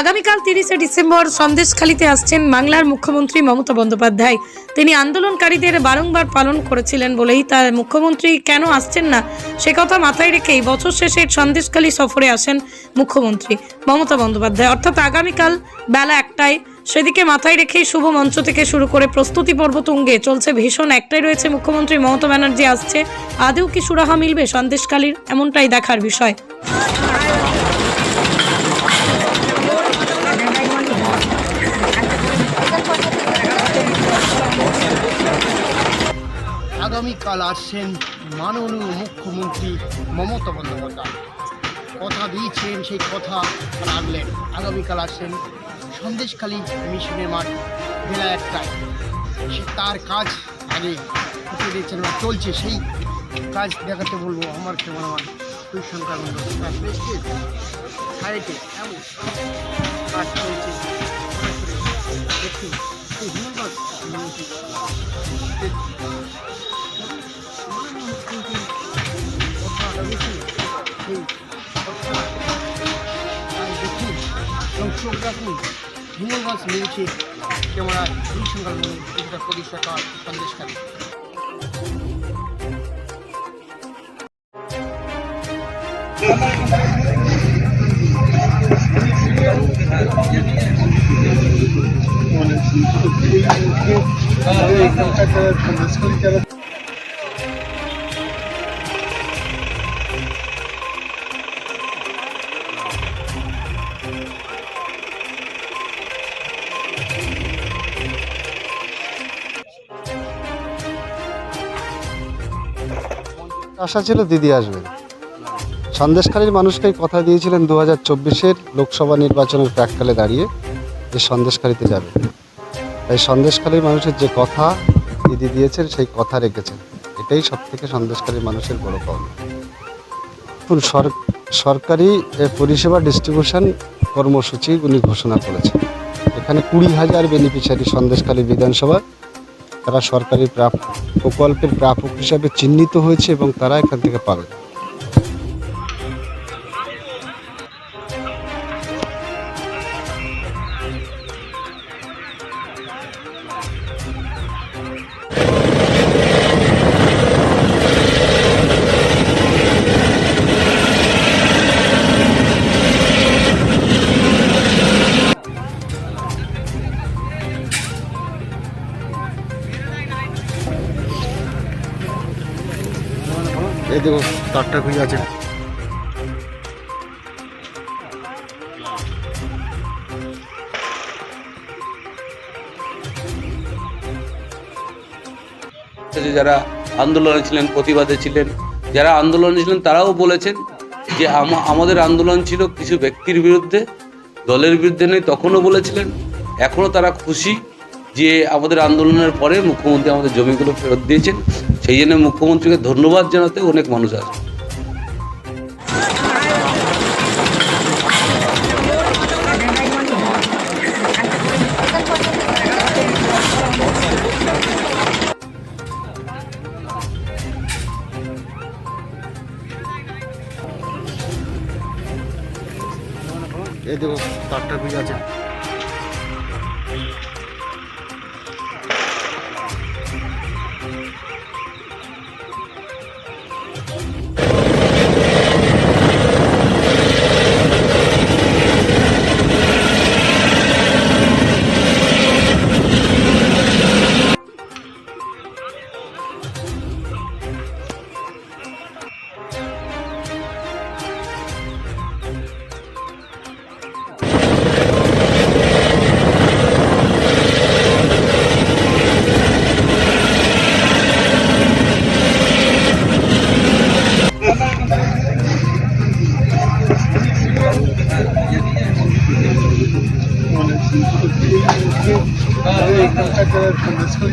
আগামীকাল তিরিশে ডিসেম্বর সন্দেশখালীতে আসছেন বাংলার মুখ্যমন্ত্রী মমতা বন্দ্যোপাধ্যায়। তিনি আন্দোলনকারীদের বারংবার পালন করেছিলেন বলেই তার মুখ্যমন্ত্রী কেন আসছেন না, সে কথা মাথায় রেখেই বছর শেষে সন্দেশখালী সফরে আসেন মুখ্যমন্ত্রী মমতা বন্দ্যোপাধ্যায়। অর্থাৎ আগামীকাল বেলা একটায়। সেদিকে মাথায় রেখেই শুভ মঞ্চ থেকে শুরু করে প্রস্তুতি পর্ব তুঙ্গে চলছে ভীষণ। একটাই রয়েছে মুখ্যমন্ত্রী মমতা ব্যানার্জি আসছে। আদেও কি সুরাহা মিলবে সন্দেশখালীর? এমনটাই দেখার বিষয়। আগামীকাল আসছেন মাননীয় মুখ্যমন্ত্রী মমতা বন্দ্যোপাধ্যায়। কথা দিয়েছেন, সেই কথা রাখলেন। আগামীকাল আসছেন সন্দেশখালী মিশনের মাঠ বেলা একটায় সে তার কাজ আগে ফুটে দিয়েছেন বা চলছে, সেই কাজ দেখাতে বলব আমার মন্ডল তার বেশি সাইডে এমন। সংসদ রাখুন হিমুল মিলছে ক্যামেরায় হরিশঙ্কর মন্দির পরিষেবা সন্দেশকারী আশা ছিল দিদি আসবেন সন্দেশখালীর মানুষকে কথা দিয়েছিলেন দু হাজার চব্বিশের লোকসভা নির্বাচনের প্রাককালে দাঁড়িয়ে যে সন্দেশখালীতে যাবে। তাই সন্দেশখালীর মানুষের যে কথা দিদি দিয়েছেন, সেই কথা রেখেছেন। এটাই সব থেকে সন্দেশখালীর মানুষের বড় পাওনা। এখন সর- সরকারি পরিষেবা ডিস্ট্রিবিউশন কর্মসূচি উনি ঘোষণা করেছেন। এখানে কুড়ি হাজার বেনিফিশিয়ারি সন্দেশখালী বিধানসভা তারা সরকারি প্রকল্পের প্রাপক হিসাবে চিহ্নিত হয়েছে এবং তারা এখান থেকে পাবে। এই দেখো, তারটা খুঁজে আছে। যারা আন্দোলনে ছিলেন, প্রতিবাদে ছিলেন, যারা আন্দোলনে ছিলেন, তারাও বলেছেন যে আম- আমাদের আন্দোলন ছিল কিছু ব্যক্তির বিরুদ্ধে, দলের বিরুদ্ধে নেই তখনও বলেছিলেন, এখনও তারা খুশি। যে আমাদের আন্দোলনের পরে মুখ্যমন্ত্রী আমাদের জমিগুলো ফেরত দিয়েছেন, সেই জন্য মুখ্যমন্ত্রীকে ধন্যবাদ জানাতে অনেক মানুষ আসে এই দেখো, তারটা খুঁজে আছে। azul